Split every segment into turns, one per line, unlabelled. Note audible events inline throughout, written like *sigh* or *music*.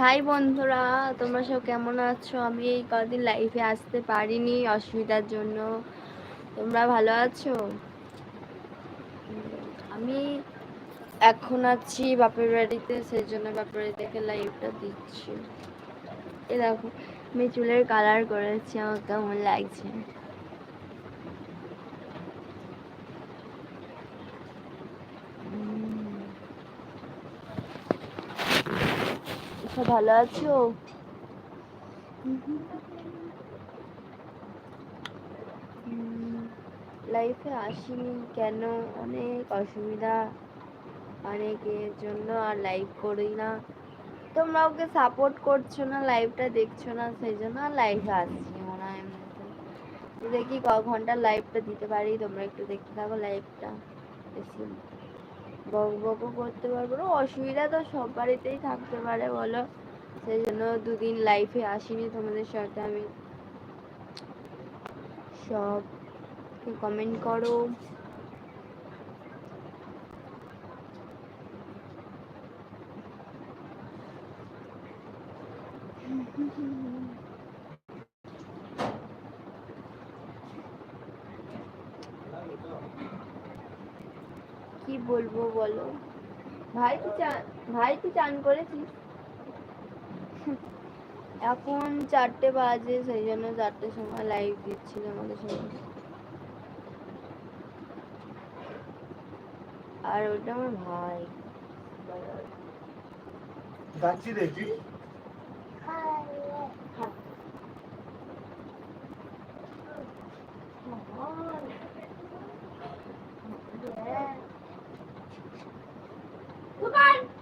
High বন্ধুরা, তোমরা সব কেমন আছো? আমি এই কদিন লাইফে আসতে পারিনি অসুবিধার জন্য। তোমরা ভালো আছো? আমি এখন আছি বাপের বাড়িতে সেই জন্য বাপের বাড়ি থেকে লাইভটা দিচ্ছি। এ দেখো, আমি চুলের কালার করেছি, আমার কেমন লাগছে সব ভালো আছো? লাইফে আসিনি কেন? অনেক অসুবিধা। অনেকের জন্য আর লাইভ করি না। তোমরা ওকে সাপোর্ট করছ না লাইভটা দেখছ না, সেই জন্য আর লাইভে আসছি মনে হয় দেখি ক ঘণ্টা লাইভটা দিতে পারি, তোমরা একটু দেখতে থাকো লাইভটা বেশি বক বকও করতে পারব না। অসুবিধা তো সব বাড়িতেই থাকতে পারে, বলো। সেই জন্য দুদিন লাইফে আসিনি তোমাদের সাথে আমি। সব কমেন্ট করো। *laughs* বলব বলো? ভাই তুই চান ভাই তুই চান করেছিস? এখন চারটে বাজে, সেই জন্য চারটের সময় লাইভ দিচ্ছিল আমাদের সঙ্গে। আর ওটা আমার ভাই।
ডাকছি দেখি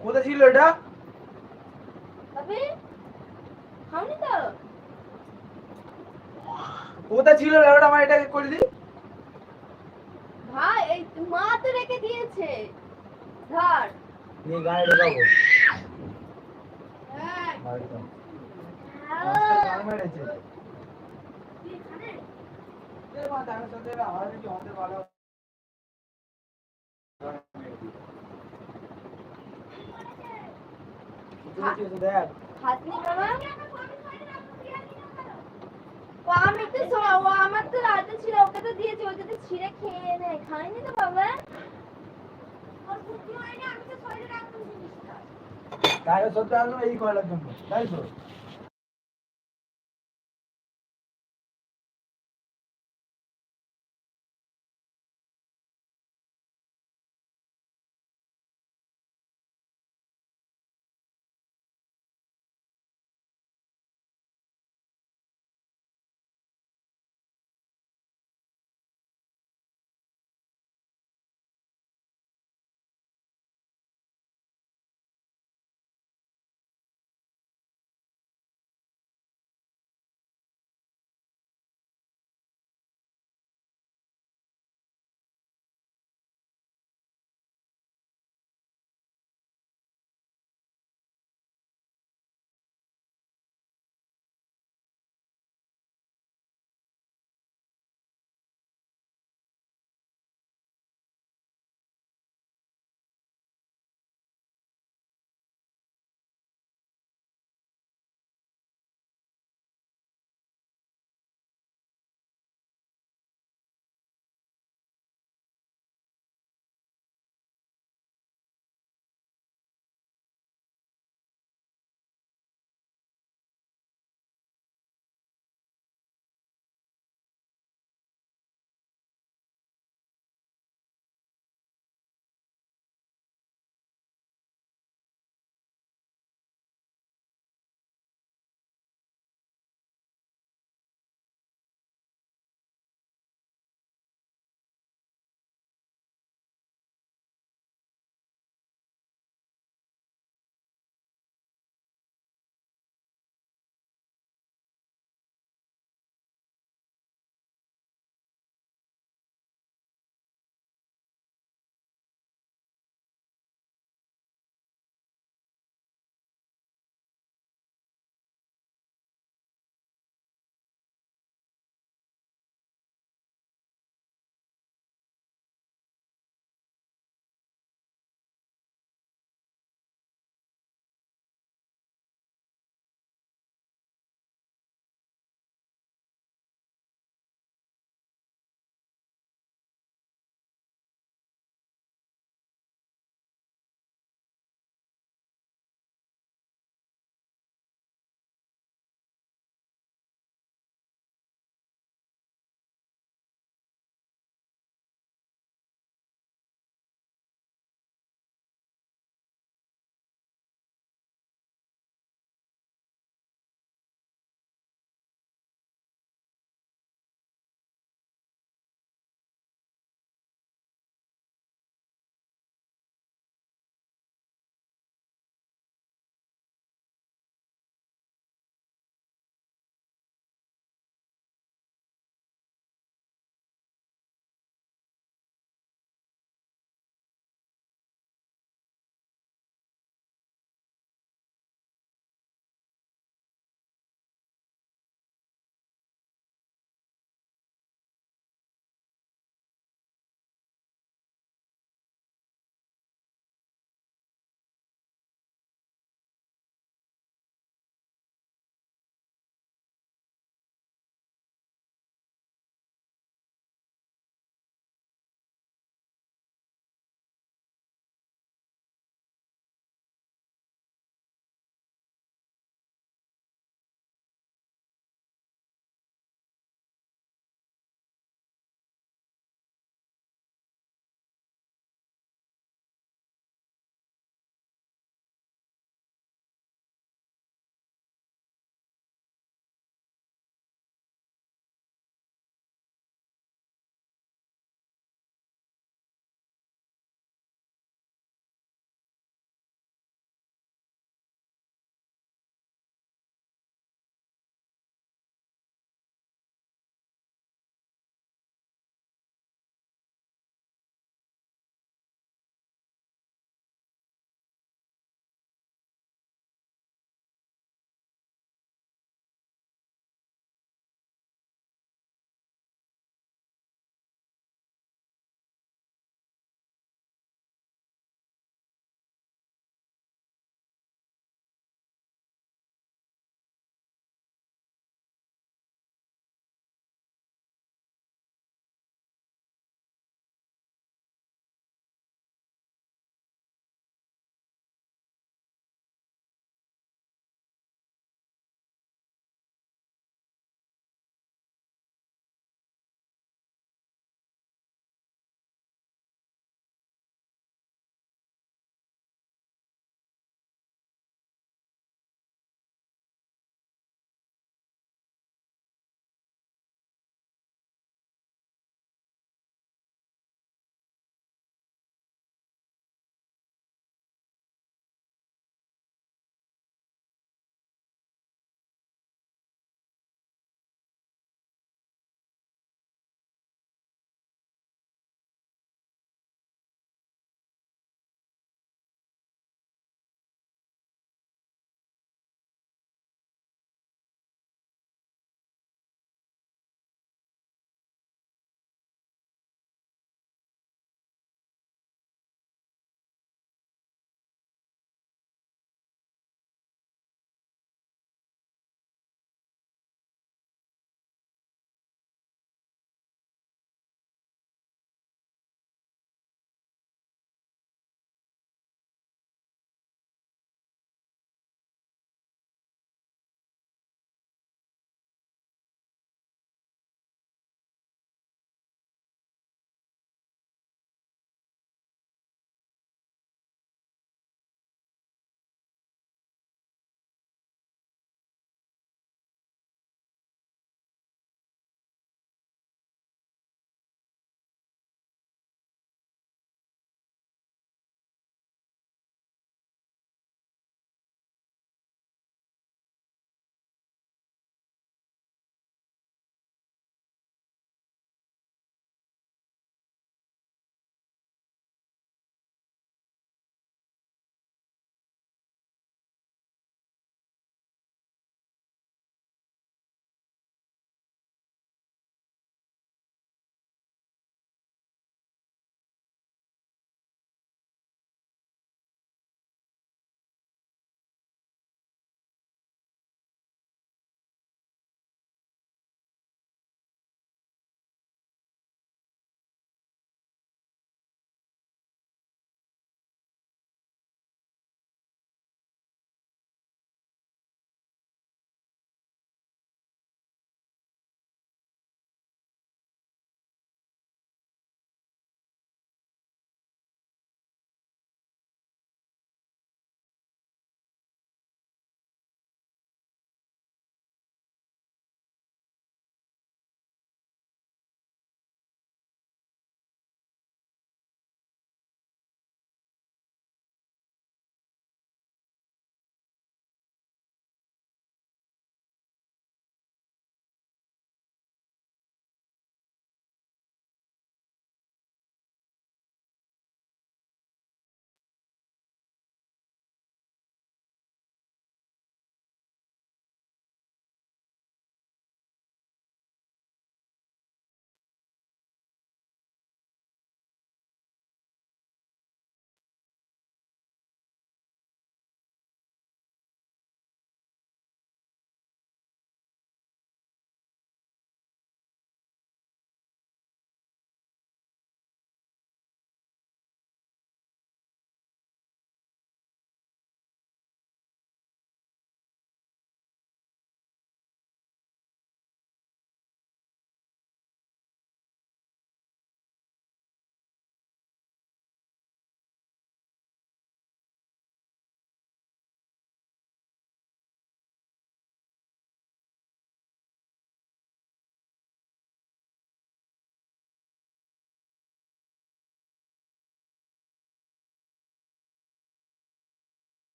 কোথায় ছিল এটা? কোথায় ছিল ব্যাপারটা আমার এটাকে করে দিই
ভাই এই মা তো রেখে দিয়েছে। ধর।
নিয়ে গায়ে ঢোকাবো।
হ্যাঁ।
মেরেছে সাথে আমার কি ভালো দেখ
হাত নি বাবা ও আমি তো ও আমার তো রাতে ছিল ওকে তো দিয়েছি ও যদি ছিঁড়ে খেয়ে নেয়। খায়নি তো বাবা? তো
তাহলে সত্যি আনলো এই জন্য তাই তো?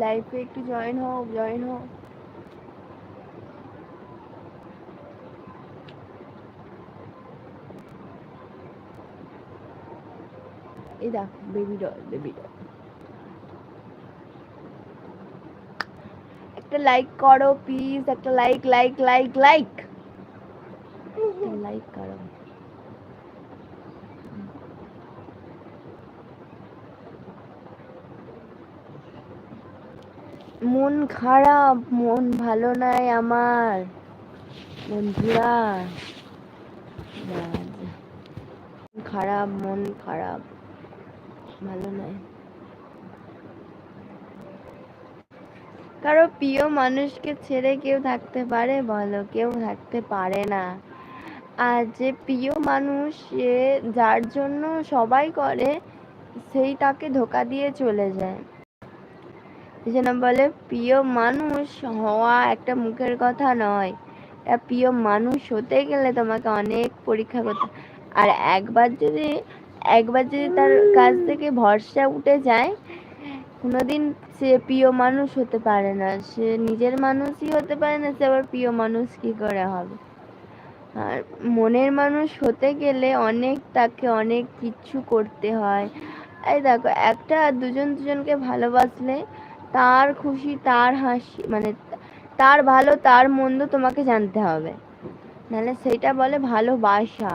লাইফে একটু জয়েন হও জয়েন হও এই দেখ বেবি ডল বেবি ডল একটা লাইক করো প্লিজ একটা like like like like like করো মন খারাপ, মন ভালো নাই আমার। বন্ধুরা খারাপ, মন খারাপ, ভালো নাই। কারও প্রিয় মানুষকে ছেড়ে কেউ থাকতে পারে, বলো, কেউ থাকতে পারে না। আর যে প্রিয় মানুষ যার জন্য সবাই করে সেই তাকে ধোকা দিয়ে চলে যায়। জন্য বলে, প্রিয় মানুষ হওয়া একটা মুখের কথা নয়। একটা প্রিয় মানুষ হতে গেলে তোমাকে অনেক পরীক্ষা করতে আর একবার যদি একবার যদি তার কাছ থেকে ভরসা উঠে যায়, কোনোদিন সে প্রিয় মানুষ হতে পারে না। সে নিজের মানুষই হতে পারে না, সে আবার প্রিয় মানুষ কি করে হবে? আর মনের মানুষ হতে গেলে অনেক, তাকে অনেক কিছু করতে হয়। এই দেখো, একটা দুজন দুজনকে ভালোবাসলে তার খুশি, তার হাসি মানে তার ভালো, তার মন্দ তোমাকে জানতে হবে। নাহলে সেটা বলে ভালোবাসা।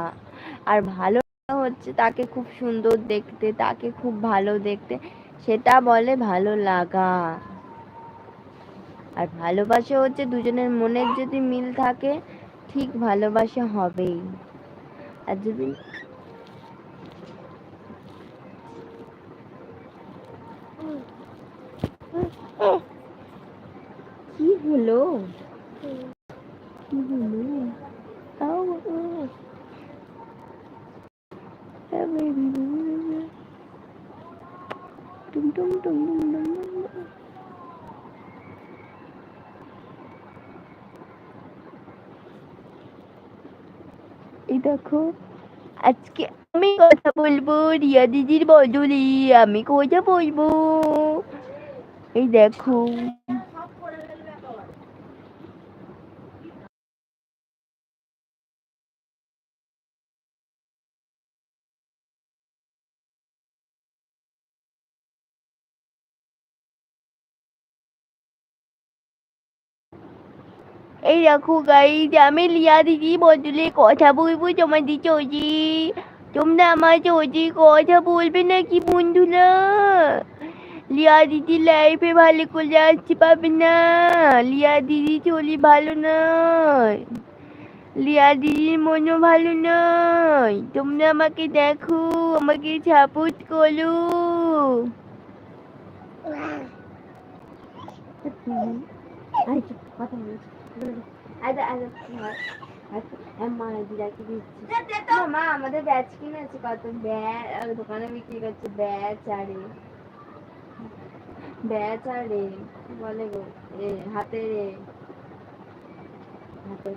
আর ভালো হচ্ছে তাকে খুব সুন্দর দেখতে, তাকে খুব ভালো দেখতে, সেটা বলে ভালো লাগা। আর ভালোবাসা হচ্ছে দুজনের মনের যদি মিল থাকে, ঠিক ভালোবাসা হবেই। আর যদি কি হলো? কি হলো? আউ। হ্যাঁ, টুম টুম টুম টুম টুম। এই দেখো আজকে আমি কথা বলব রিয়া দিদির বদলে। আমি কথা বলব। এই দেখো। এই দেখো গাইজ আমি লিয়া দিদি বদলে কথা বলব তোমাদের চৌজি তোমরা আমার চৌজি কথা বলবে নাকি বন্ধুরা? লিয়া দিদি লাইফে ভালো করে আসতে পারবে না। লিয়া দিদি চলি ভালো নয়। লিয়া দিদির মনও ভালো নয়। তোমরা আমাকে দেখো, আমাকে সাপোর্ট করো। আচ্ছা কথা বলছি। মা আমাদের ব্যাচ কিনেছে কত ব্যাচ দোকানে বিক্রি করছে ব্যাচ আরে ব্যাচ আরে বলে গো হাতে রে হাতে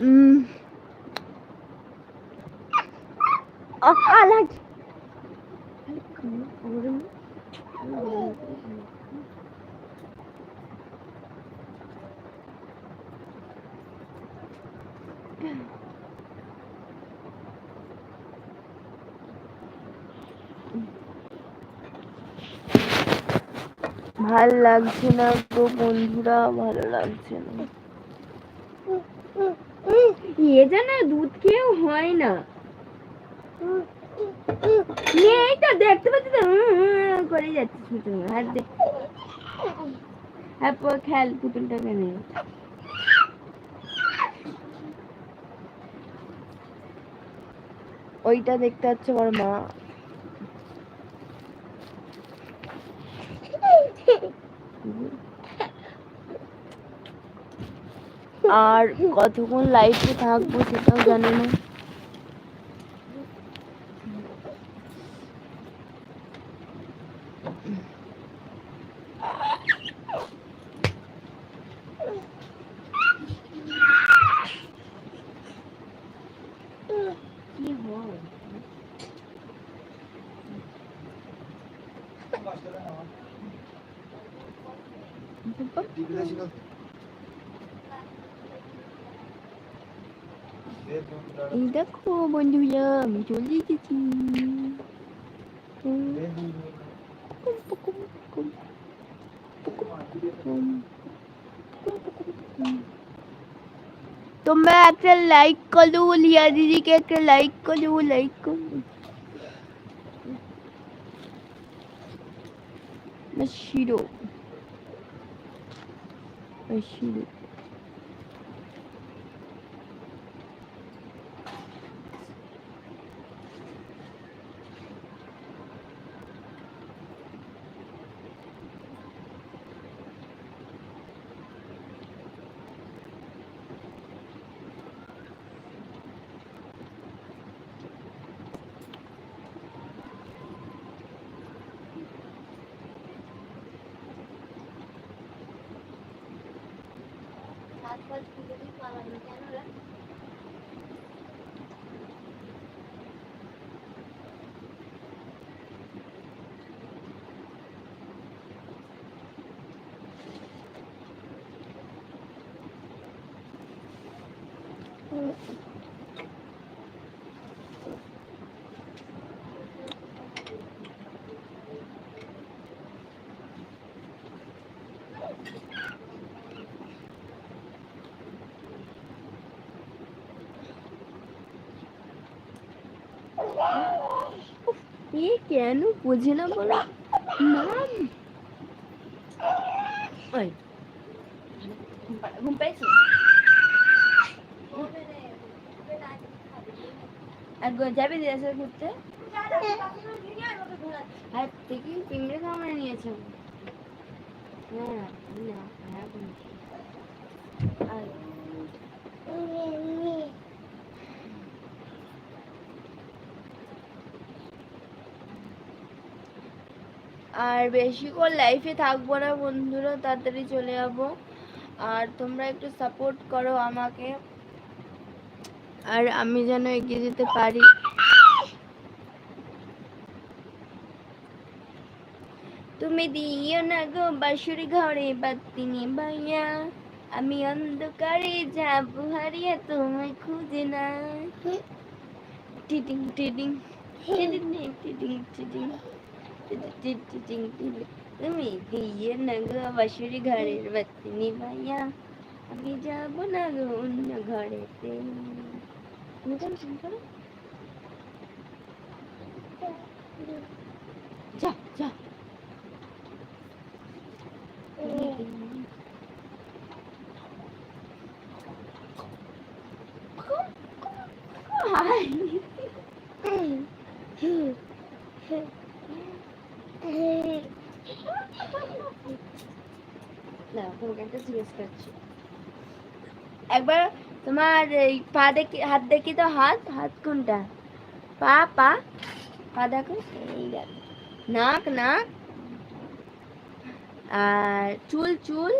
উম আলাজ ভালো লাগছে না গো বন্ধুরা ভালো লাগছে না। এ যেন দুধ খেয়েও হয় না। তো দেখতে পাচ্ছি তো করে যাচ্ছে ছোট হাত দে। প- খেল পুতুলটাকে নে। ওইটা দেখতে হচ্ছে আমার মা। আর কতক্ষণ লাইফে থাকব সেটাও জানি না কি হয়
কষ্ট দেয় আমার টিভিতে ছিল দে দুধ
এই দেখো বন্ধুরা আমি চলে গেছি
দে দুধ
তোমরা একটা লাইক করো লিয়া দিদিকে একটা লাইক করো লাইক করো Mashiro. Mashiro. વાત પર এ কেন বোঝে না বলো? মাম ওই। ঘুম পেয়েছ? যাবি দিদার ঘুরতে? হাত থেকে পিঁমড়ে কামড়ে নিয়েছে। হ্যাঁ হ্যাঁ। আর আর বেশি বেশিক্ষণ লাইফে থাকব না বন্ধুরা তাড়াতাড়ি চলে যাব। আর তোমরা একটু সাপোর্ট করো আমাকে। আর আমি যেন এগিয়ে যেতে পারি। তুমি দিও না গো বাসুর ঘরে বাতি ভাইয়া আমি অন্ধকারে যাব হারিয়ে তোমায় খুঁজে না। টিটিং টিটিং টিটিং টিটিং টিটিং। তুমি দিয়ে না গো বাসুরি ঘরের বাতি ভাইয়া আমি যাব না গো অন্য করো যা যা না তোমাকে একটা জিজ্ঞেস করছি। একবার তোমার এই পা দেখি হাত দেখি তো হাত হাত কোনটা? পা পা পা দেখো এই দেখো। নাক নাক। আর চুল চুল।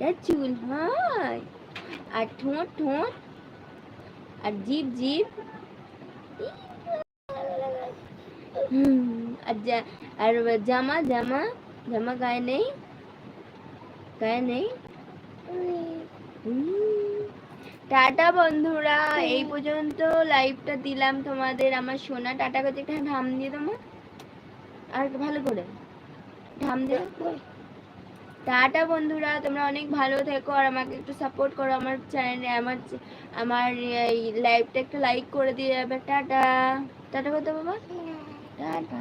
এটা চুল হয়। আর ঠোঁট ঠোঁট। আর জিভ জিভ। হুম, আর জা- আর জামা জামা জামা গায়ে নেই। গায়ে নেই? টাটা বন্ধুরা এই পর্যন্ত লাইভটা দিলাম তোমাদের আমার সোনা। টাটা করতে একটা ঢাম দিয়ে তোমার আর ভালো করে। ঢাম দিয়ে টাটা বন্ধুরা তোমরা অনেক ভালো থেকো আর আমাকে একটু সাপোর্ট করো আমার চ্যানেলে আমার আমার এই লাইভটা একটু লাইক করে দিয়ে যাবে। টাটা। টাটা করতে বাবা টাটা।